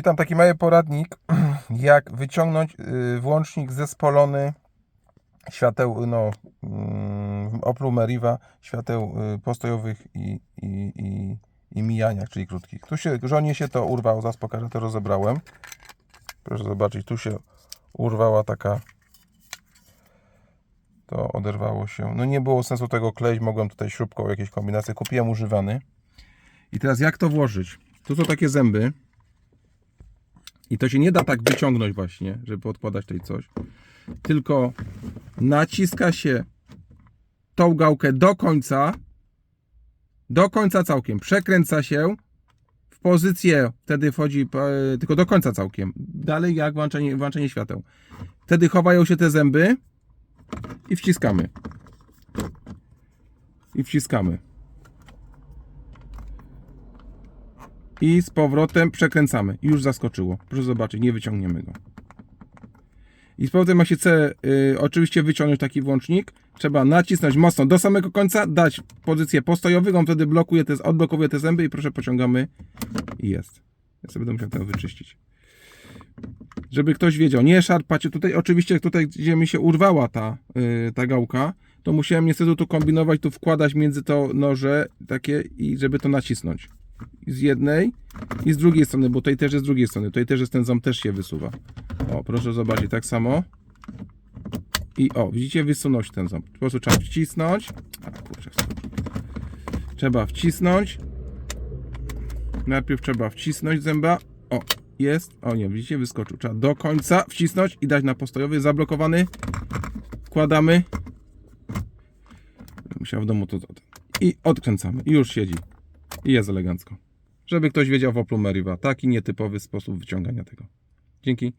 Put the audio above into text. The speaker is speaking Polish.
Witam, taki mały poradnik, jak wyciągnąć y, włącznik zespolony świateł, no, mm, Oplu Meriva, świateł y, postojowych i, i, i, i mijaniach, czyli krótkich. Tu się, żonie się to urwało, zaraz pokażę, to rozebrałem. Proszę zobaczyć, tu się urwała taka, to oderwało się. No nie było sensu tego kleić, mogłem tutaj śrubką jakieś kombinacje, kupiłem używany. I teraz jak to włożyć? Tu są takie zęby. I to się nie da tak wyciągnąć właśnie, żeby odkładać tutaj coś. Tylko naciska się tą gałkę do końca. Do końca całkiem. Przekręca się w pozycję. Wtedy wchodzi e, tylko do końca całkiem. Dalej jak włączenie, włączenie świateł. Wtedy chowają się te zęby i wciskamy. I wciskamy. I z powrotem przekręcamy. Już zaskoczyło. Proszę zobaczyć, nie wyciągniemy go. I z powrotem ma się C, y, oczywiście wyciągnąć taki włącznik. Trzeba nacisnąć mocno do samego końca, dać pozycję postojową, on wtedy blokuje te, odblokowuje te zęby i proszę pociągamy i jest. Ja sobie będę musiał to wyczyścić. Żeby ktoś wiedział, nie szarpacie tutaj, oczywiście tutaj gdzie mi się urwała ta, y, ta gałka, to musiałem niestety tu kombinować, tu wkładać między to noże takie i żeby to nacisnąć z jednej i z drugiej strony, bo tutaj też jest z drugiej strony. Tutaj też jest ten ząb, też się wysuwa. O, proszę zobaczyć, tak samo. I o, widzicie, wysunął się ten ząb. Po prostu trzeba wcisnąć. A, kurczę, trzeba wcisnąć. Najpierw trzeba wcisnąć zęba. O, jest. O nie, widzicie, wyskoczył. Trzeba do końca wcisnąć i dać na postojowy, zablokowany. Wkładamy. Musiał w domu to... I odkręcamy. I już siedzi. I jest elegancko. Żeby ktoś wiedział w Oplu. Taki nietypowy sposób wyciągania tego. Dzięki.